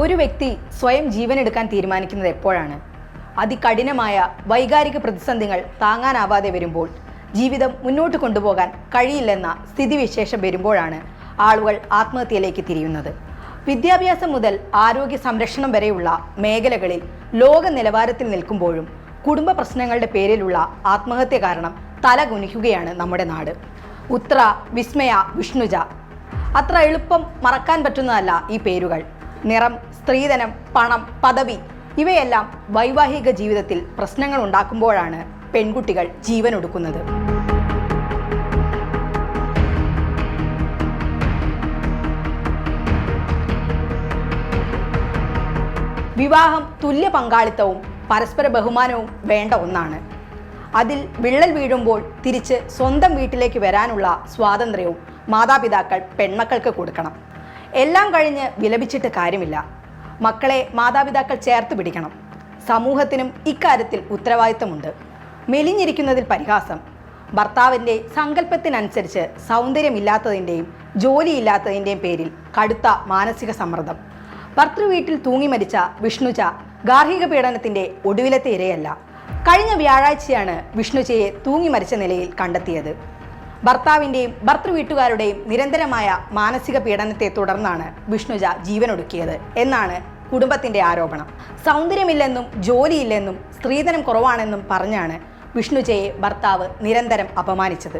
ഒരു വ്യക്തി സ്വയം ജീവൻ എടുക്കാൻ തീരുമാനിക്കുന്നത് എപ്പോഴാണ്? അതികഠിനമായ വൈകാരിക പ്രതിസന്ധികൾ താങ്ങാനാവാതെ വരുമ്പോൾ ജീവിതം മുന്നോട്ട് കൊണ്ടുപോകാൻ കഴിയില്ലെന്ന സ്ഥിതിവിശേഷം വരുമ്പോഴാണ് ആളുകൾ ആത്മഹത്യയിലേക്ക് തിരിയുന്നത്. വിദ്യാഭ്യാസം മുതൽ ആരോഗ്യ സംരക്ഷണം വരെയുള്ള മേഖലകളിൽ ലോക നിലവാരത്തിൽ നിൽക്കുമ്പോഴും കുടുംബ പ്രശ്നങ്ങളുടെ പേരിലുള്ള ആത്മഹത്യ കാരണം തല കുനിക്കുകയാണ് നമ്മുടെ നാട്. ഉത്ര വിസ്മയ വിഷ്ണുജ. അത്ര എളുപ്പം മറക്കാൻ പറ്റുന്നതല്ല ഈ പേരുകൾ. നിറം സ്ത്രീധനം പണം പദവി ഇവയെല്ലാം വൈവാഹിക ജീവിതത്തിൽ പ്രശ്നങ്ങൾ ഉണ്ടാക്കുമ്പോഴാണ് പെൺകുട്ടികൾ ജീവനൊടുക്കുന്നത്. വിവാഹം തുല്യ പങ്കാളിത്തവും പരസ്പര ബഹുമാനവും വേണ്ട ഒന്നാണ്. അതിൽ വിള്ളൽ വീഴുമ്പോൾ തിരിച്ച് സ്വന്തം വീട്ടിലേക്ക് വരാനുള്ള സ്വാതന്ത്ര്യവും മാതാപിതാക്കൾ പെൺമക്കൾക്ക് കൊടുക്കണം. എല്ലാം കഴിഞ്ഞ് വിലപിച്ചിട്ട് കാര്യമില്ല. മക്കളെ മാതാപിതാക്കൾ ചേർത്ത് പിടിക്കണം. സമൂഹത്തിനും ഇക്കാര്യത്തിൽ ഉത്തരവാദിത്തമുണ്ട്. മെലിഞ്ഞിരിക്കുന്നതിൽ പരിഹാസം. ഭർത്താവിന്റെ സങ്കല്പത്തിനനുസരിച്ച് സൗന്ദര്യമില്ലാത്തതിന്റെയും ജോലിയില്ലാത്തതിന്റെയും പേരിൽ കടുത്ത മാനസിക സമ്മർദ്ദം. ഭർത്തൃവീട്ടിൽ തൂങ്ങി മരിച്ച വിഷ്ണുജ ഗാർഹിക പീഡനത്തിന്റെ ഒടുവിലത്തെ ഇരയല്ല. കഴിഞ്ഞ വ്യാഴാഴ്ചയാണ് വിഷ്ണുജയെ തൂങ്ങി മരിച്ച നിലയിൽ കണ്ടെത്തിയത്. ഭർത്താവിന്റെയും ഭർത്തൃവീട്ടുകാരുടെയും നിരന്തരമായ മാനസിക പീഡനത്തെ തുടർന്നാണ് വിഷ്ണുജ ജീവനൊടുക്കിയത് എന്നാണ് കുടുംബത്തിന്റെ ആരോപണം. സൗന്ദര്യമില്ലെന്നും ജോലിയില്ലെന്നും സ്ത്രീധനം കുറവാണെന്നും പറഞ്ഞാണ് വിഷ്ണുജയെ ഭർത്താവ് നിരന്തരം അപമാനിച്ചത്.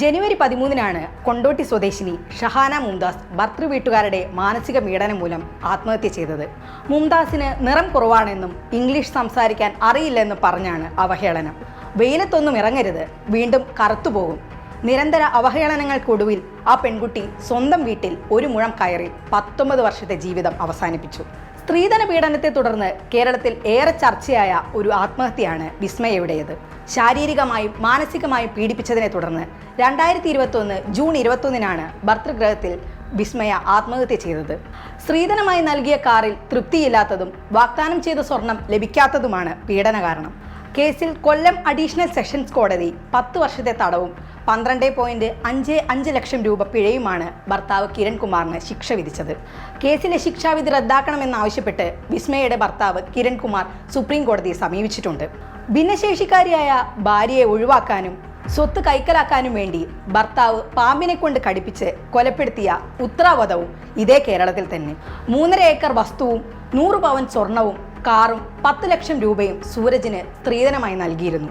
ജനുവരി പതിമൂന്നിനാണ് കൊണ്ടോട്ടി സ്വദേശിനി ഷഹാന മുംതാസ് ഭർത്തൃവീട്ടുകാരുടെ മാനസിക പീഡനം മൂലം ആത്മഹത്യ ചെയ്തത്. മുംതാസിന് നിറം കുറവാണെന്നും ഇംഗ്ലീഷ് സംസാരിക്കാൻ അറിയില്ലെന്നും പറഞ്ഞാണ് അവഹേളനം. വെയിലത്തൊന്നും ഇറങ്ങരുത് വീണ്ടും കറുത്തുപോകും. നിരന്തര അവഹേളനങ്ങൾക്കൊടുവിൽ ആ പെൺകുട്ടി സ്വന്തം വീട്ടിൽ ഒരു മുഴം കയറി പത്തൊമ്പത് വർഷത്തെ ജീവിതം അവസാനിപ്പിച്ചു. സ്ത്രീധന പീഡനത്തെ തുടർന്ന് കേരളത്തിൽ ഏറെ ചർച്ചയായ ഒരു ആത്മഹത്യയാണ് വിസ്മയയുടേത്. ശാരീരികമായും മാനസികമായും പീഡിപ്പിച്ചതിനെ തുടർന്ന് രണ്ടായിരത്തി ഇരുപത്തൊന്ന് ജൂൺ ഇരുപത്തൊന്നിനാണ് ഭർത്തൃഗ്രഹത്തിൽ വിസ്മയ ആത്മഹത്യ ചെയ്തത്. സ്ത്രീധനമായി നൽകിയ കാറിൽ തൃപ്തിയില്ലാത്തതും വാഗ്ദാനം ചെയ്ത സ്വർണം ലഭിക്കാത്തതുമാണ് പീഡന കാരണം. കേസിൽ കൊല്ലം അഡീഷണൽ സെഷൻസ് കോടതി പത്ത് വർഷത്തെ തടവും പന്ത്രണ്ട് പോയിന്റ് അഞ്ച് അഞ്ച് ലക്ഷം രൂപ പിഴയുമാണ് ഭർത്താവ് കിരൺകുമാറിന് ശിക്ഷ വിധിച്ചത്. കേസിലെ ശിക്ഷാവിധി റദ്ദാക്കണമെന്നാവശ്യപ്പെട്ട് വിസ്മയുടെ ഭർത്താവ് കിരൺകുമാർ സുപ്രീം കോടതിയെ സമീപിച്ചിട്ടുണ്ട്. ഭിന്നശേഷിക്കാരിയായ ഭാര്യയെ ഒഴിവാക്കാനും സ്വത്ത് കൈക്കലാക്കാനും വേണ്ടി ഭർത്താവ് പാമ്പിനെ കൊണ്ട് കടിപ്പിച്ച് കൊലപ്പെടുത്തിയ ഉത്തരാവധവും ഇതേ കേരളത്തിൽ തന്നെ. മൂന്നര ഏക്കർ വസ്തുവും നൂറ് പവൻ സ്വർണവും കാറും പത്ത് ലക്ഷം രൂപയും സൂരജിന് സ്ത്രീധനമായി നൽകിയിരുന്നു.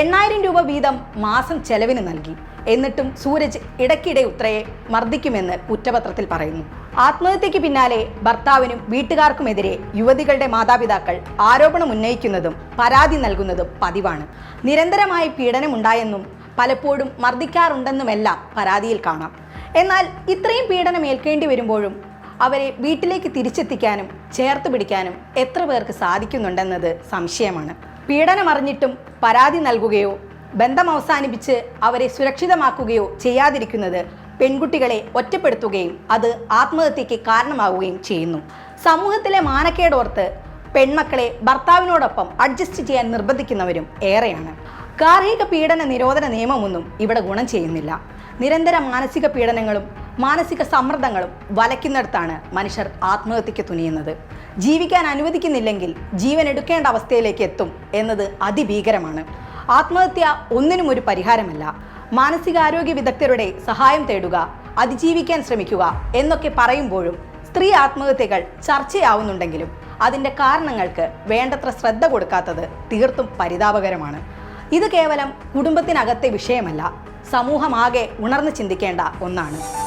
എണ്ണായിരം രൂപ വീതം മാസം ചെലവിന് നൽകി. എന്നിട്ടും സൂരജ് ഇടയ്ക്കിടെ ഉത്രയെ മർദ്ദിക്കുമെന്ന് കുറ്റപത്രത്തിൽ പറയുന്നു. ആത്മഹത്യയ്ക്ക് പിന്നാലെ ഭർത്താവിനും വീട്ടുകാർക്കുമെതിരെ യുവതികളുടെ മാതാപിതാക്കൾ ആരോപണം ഉന്നയിക്കുന്നതും പരാതി നൽകുന്നതും പതിവാണ്. നിരന്തരമായി പീഡനമുണ്ടായെന്നും പലപ്പോഴും മർദ്ദിക്കാറുണ്ടെന്നുമെല്ലാം പരാതിയിൽ കാണാം. എന്നാൽ ഇത്രയും പീഡനം ഏൽക്കേണ്ടി വരുമ്പോഴും അവരെ വീട്ടിലേക്ക് തിരിച്ചെത്തിക്കാനും ചേർത്ത് പിടിക്കാനും എത്ര പേർക്ക് സാധിക്കുന്നുണ്ടെന്നത് സംശയമാണ്. പീഡനമറിഞ്ഞിട്ടും പരാതി നൽകുകയോ ബന്ധം അവസാനിപ്പിച്ച് അവരെ സുരക്ഷിതമാക്കുകയോ ചെയ്യാതിരിക്കുന്നത് പെൺകുട്ടികളെ ഒറ്റപ്പെടുത്തുകയും അത് ആത്മഹത്യയ്ക്ക് കാരണമാവുകയും ചെയ്യുന്നു. സമൂഹത്തിലെ മാനക്കേടോർത്ത് പെൺമക്കളെ ഭർത്താവിനോടൊപ്പം അഡ്ജസ്റ്റ് ചെയ്യാൻ നിർബന്ധിക്കുന്നവരും ഏറെയാണ്. ഗാർഹിക പീഡന നിരോധന നിയമമൊന്നും ഇവിടെ ഗുണം ചെയ്യുന്നില്ല. നിരന്തര മാനസിക പീഡനങ്ങളും മാനസിക സമ്മർദ്ദങ്ങളും വലയ്ക്കുന്നിടത്താണ് മനുഷ്യർ ആത്മഹത്യയ്ക്ക് തുനിയുന്നത്. ജീവിക്കാൻ അനുവദിക്കുന്നില്ലെങ്കിൽ ജീവൻ എടുക്കേണ്ട അവസ്ഥയിലേക്ക് എത്തും എന്നത് അതിഭീകരമാണ്. ആത്മഹത്യ ഒന്നിനും ഒരു പരിഹാരമല്ല. മാനസികാരോഗ്യ വിദഗ്ധരുടെ സഹായം തേടുക അതിജീവിക്കാൻ ശ്രമിക്കുക എന്നൊക്കെ പറയുമ്പോഴും സ്ത്രീ ആത്മഹത്യകൾ ചർച്ചയാവുന്നുണ്ടെങ്കിലും അതിന്റെ കാരണങ്ങൾക്ക് വേണ്ടത്ര ശ്രദ്ധ കൊടുക്കാത്തത് തീർത്തും പരിതാപകരമാണ്. ഇത് കേവലം കുടുംബത്തിനകത്തെ വിഷയമല്ല സമൂഹമാകെ ഉണർന്നു ചിന്തിക്കേണ്ട ഒന്നാണ്.